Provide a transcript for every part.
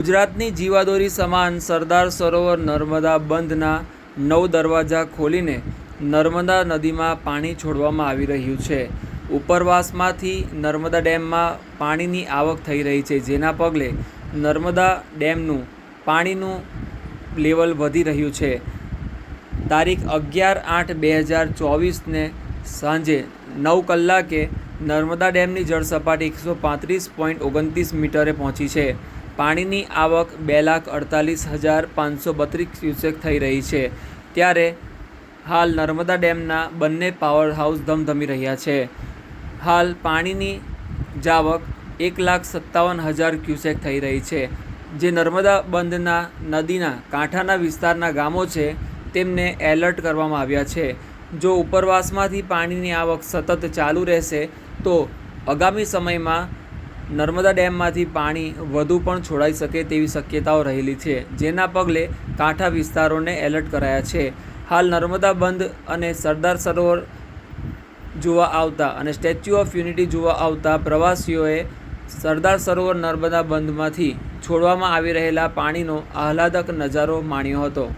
ગુજરાતની જીવાદોરી સમાન સરદાર સરોવર નર્મદા બંધના નવ દરવાજા ખોલીને નર્મદા નદીમાં પાણી છોડવામાં આવી રહ્યું છે. ઉપરવાસમાંથી નર્મદા ડેમમાં પાણીની આવક થઈ રહી છે, જેના પગલે નર્મદા ડેમનું પાણીનું લેવલ વધી રહ્યું છે. તારીખ અગિયાર આઠ બે હજાર ચોવીસને સાંજે નવ કલાકે નર્મદા ડેમની જળસપાટી એકસો પાંત્રીસ પોઈન્ટ ઓગણત્રીસ મીટરે પહોંચી છે. પાણીની આવક બે લાખ અડતાલીસ હજાર પાંચસો બત્રીસ ક્યુસેક થઈ રહી છે. ત્યારે હાલ નર્મદા ડેમના બંને પાવર હાઉસ ધમધમી રહ્યા છે. હાલ પાણીની જાવક એક લાખ સત્તાવન હજાર ક્યુસેક થઈ રહી છે. જે નર્મદા બંધના નદીના કાંઠાના વિસ્તારના ગામો છે, તેમને એલર્ટ કરવામાં આવ્યા છે. જો ઉપરવાસમાંથી પાણીની આવક સતત ચાલુ રહેશે, તો આગામી સમયમાં નર્મદા ડેમમાંથી પાણી વધુ પણ છોડાઈ શકે તેવી શક્યતાઓ રહેલી છે, જેના પગલે કાંઠા વિસ્તારોને એલર્ટ કરાયા છે. હાલ નર્મદા બંધ અને સરદાર સરોવર જોવા આવતા અને સ્ટેચ્યુ ઓફ યુનિટી જોવા આવતા પ્રવાસીઓએ સરદાર સરોવર નર્મદા બંધમાંથી છોડવામાં આવી રહેલા પાણીનો આહલાદક નજારો માણ્યો હતો.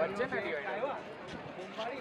Virginity idol. Thank you.